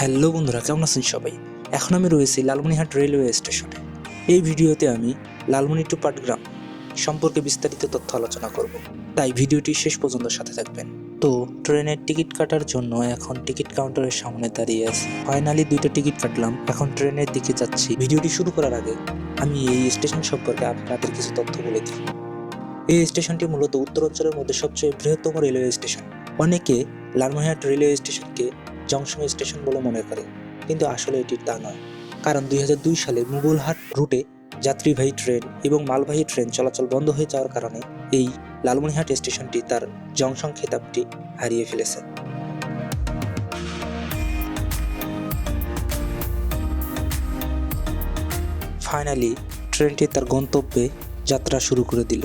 Hello বন্ধুরা, কেমন আছেন সবাই? এখন আমি রয়েছি লালমনিহাট রেলওয়ে স্টেশনে। এই ভিডিওতে আমি লালমনি টু পাটগ্রাম সম্পর্কে বিস্তারিত তথ্য আলোচনা করব। তাই ভিডিওটি শেষ পর্যন্ত সাথে থাকবেন। তো, ট্রেনের টিকিট কাটার জন্য এখন টিকিট কাউন্টারের সামনে দাঁড়িয়ে আছি। ফাইনালি দুইটা টিকিট কাটলাম, এখন ট্রেনের দিকে যাচ্ছি। ভিডিওটি শুরু করার আগে আমি এই স্টেশন সম্পর্কে আপনাদের কিছু তথ্য বলে দিই। এই স্টেশনটি মূলত উত্তরাঞ্চলের মধ্যে সবচেয়ে বৃহত্তম রেলওয়ে স্টেশন। অনেকে লালমনিরহাট রেলওয়ে স্টেশনকে জংশন স্টেশন বলে মনে করে। কিন্তু আসলে এটি তা নয়। কারণ দুই হাজার দুই সালে মুঘলহাট রুটে যাত্রীবাহী ট্রেন এবং মালবাহী ট্রেন চলাচল বন্ধ হয়ে যাওয়ার কারণে এই লালমনিহাট স্টেশনটি তার জংশন খেতাবটি হারিয়ে ফেলেছে। ফাইনালি, ট্রেনটি তার গন্তব্যে যাত্রা শুরু করে দিল।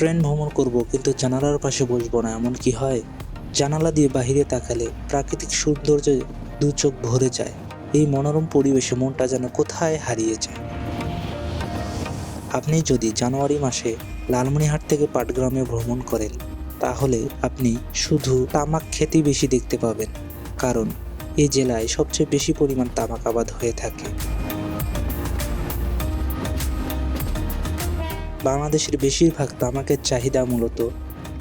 ট্রেন ভ্রমণ করব, কিন্তু জানালার পাশে বসবো না, এমন কি হয়? জানালা দিয়ে বাহিরে তাকালে প্রাকৃতিক সৌন্দর্যে দু চোখ ভরে যায়। এই মনোরম পরিবেশে মনটা যেন কোথায় হারিয়ে যায়। আপনি যদি জানুয়ারি মাসে লালমনিহাট থেকে পাটগ্রামে ভ্রমণ করেন, তাহলে আপনি শুধু তামাক খেতেই বেশি দেখতে পাবেন, কারণ এই জেলায় সবচেয়ে বেশি পরিমাণ তামাক আবাদ হয়ে থাকে। বাংলাদেশের বেশিরভাগ তামাকের চাহিদা মূলত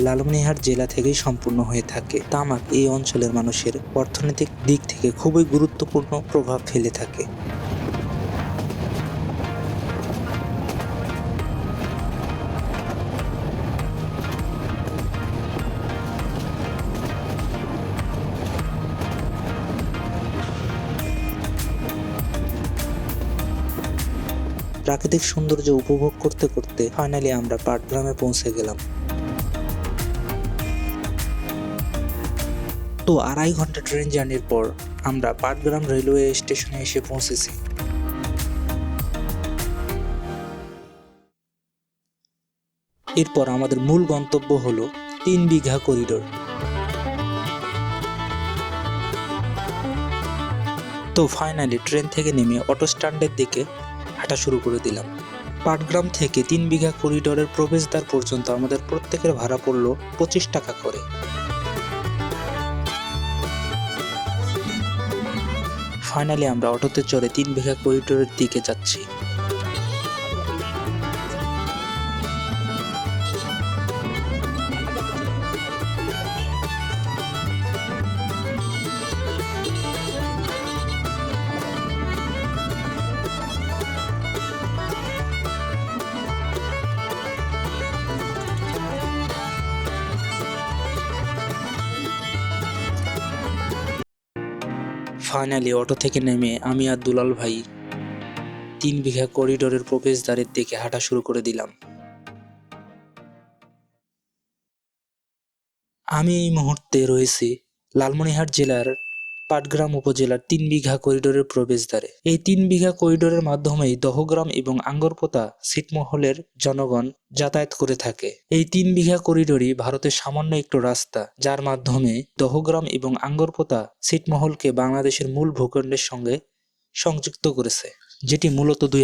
লালমনিহার জেলা থেকেই সম্পূর্ণ হয়ে থাকে। তামাক এই অঞ্চলের মানুষের অর্থনৈতিক দিক থেকে খুবই গুরুত্বপূর্ণ প্রভাব ফেলে থাকে। প্রাকৃতিক সৌন্দর্য উপভোগ করতে করতে ফাইনালি আমরা পাটগ্রামে পৌঁছে গেলাম। তো আড়াই ঘণ্টা ট্রেন জার্নির পর আমরা পাটগ্রাম রেলওয়ে স্টেশনে এসে পৌঁছেছি। এরপর আমাদের মূল গন্তব্য হলো তিন বিঘা করিডোর তো ফাইনালি ট্রেন থেকে নেমে অটো স্ট্যান্ডের দিকে হাঁটা শুরু করে দিলাম। পাটগ্রাম থেকে তিন বিঘা করিডোরের প্রবেশদ্বার পর্যন্ত আমাদের প্রত্যেকের ভাড়া পড়ল পঁচিশ টাকা করে। ফাইনালি আমরা অটোতে চড়ে তিন বিঘা করিডোরের দিকে যাচ্ছি। ফাইনালি অটো থেকে নেমে আমি আর দুলাল ভাই তিন বিঘা করিডোরের প্রবেশদ্বারের দিকে হাঁটা শুরু করে দিলাম। আমি এই মুহূর্তে রয়েছি লালমনিহাট জেলার পাটগ্রাম উপজেলার তিন বিঘা করিডোরের প্রবেশদ্বারে। এই তিন বিঘা করিডোরের মাধ্যমেই দহগ্রাম এবং আঙ্গরপোতা ছিটমহলের জনগণ যাতায়াত করে থাকে। এই তিন বিঘা করিডোরই ভারতের সামান্য একটু রাস্তা, যার মাধ্যমে দহগ্রাম এবং আঙ্গরপোতা ছিটমহলকে বাংলাদেশের মূল ভূখণ্ডের সঙ্গে সংযুক্ত করেছে, যেটি মূলত দুই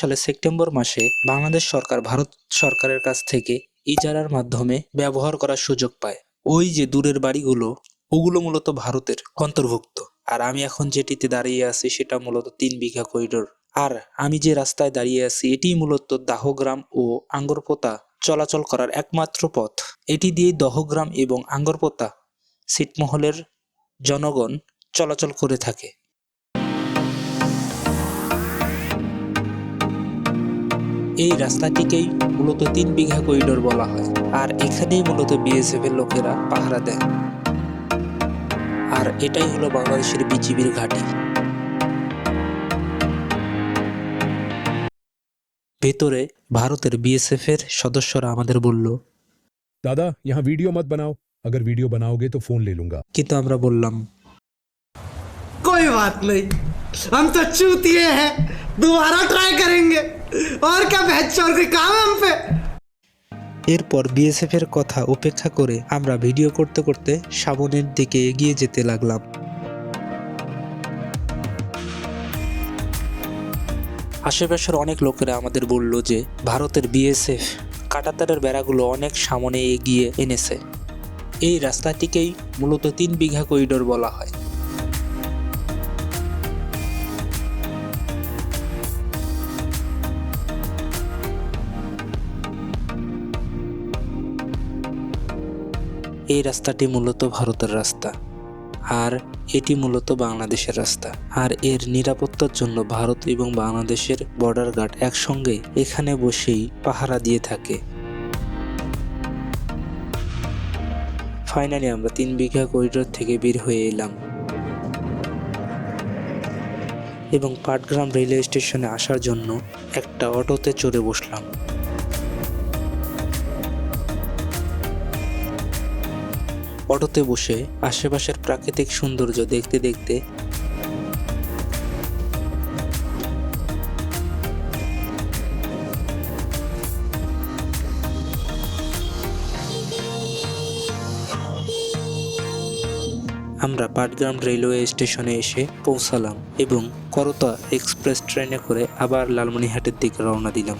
সালের সেপ্টেম্বর মাসে বাংলাদেশ সরকার, ভারত সরকারের কাছ থেকে ইজারার মাধ্যমে ব্যবহার করার সুযোগ পায়। ওই যে দূরের বাড়িগুলো ওগুলো মূলত ভারতের অন্তর্ভুক্ত। আর আমি এখন যেটিতে দাঁড়িয়ে আছি সেটা মূলত তিন বিঘা করিডোর আর আমি যে রাস্তায় দাঁড়িয়ে আছি এটি মূলত দাহগ্রাম ও আঙ্গরপোতা চলাচল করার একমাত্র পথ। এটি দিয়ে দহগ্রাম এবং আঙ্গরপোতা ছিটমহলের জনগণ চলাচল করে থাকে। এই রাস্তাটিকেই মূলত তিন বিঘা করিডোর বলা হয়। আর এখানেই মূলত বিএসএফ এর লোকেরা পাহারা দেয়। আর এটাই হলো বাংলাদেশের বিজিবির ঘাঁটি ভেতরে ভারতের বিএসএফ এর সদস্যরা আমাদের বলল दादा यहाँ वीडियो मत बनाओ अगर वीडियो बनाओगे तो फोन ले लूंगा কিন্তু আমরা বললাম कोई बात नहीं हम तो चूतिए हैं दोबारा ट्राई करेंगे और क्या बहस और कोई काम है हम पे এরপর বিএসএফ এর কথা উপেক্ষা করে আমরা ভিডিও করতে করতে সাবনের দিকে এগিয়ে যেতে লাগলাম। আশেপাশের অনেক লোকেরা আমাদের বলল যে, ভারতের বিএসএফ কাটাতারের বেড়াগুলো অনেক সামনে এগিয়ে এনেছে। এই রাস্তাটিকেই মূলত তিন বিঘা করিডোর বলা হয়। এই রাস্তাটি মূলত ভারতের রাস্তা, আর এটি মূলত বাংলাদেশের রাস্তা। আর এর নিরাপত্তার জন্য ভারত এবং বাংলাদেশের বর্ডার গার্ড একসঙ্গে এখানে বসেই পাহারা দিয়ে থাকে। ফাইনালি আমরা তিন বিঘা করিডোর থেকে বের হয়ে এলাম। এবং পাটগ্রাম রেলওয়ে স্টেশনে আসার জন্য একটা অটোতে চড়ে বসলাম। অটোতে বসে আশেপাশের প্রাকৃতিক সৌন্দর্য দেখতে দেখতে আমরা পাটগ্রাম রেলওয়ে স্টেশনে এসে পৌঁছালাম এবং করতা এক্সপ্রেস ট্রেনে করে আবার লালমনিহাটের দিকে রওনা দিলাম।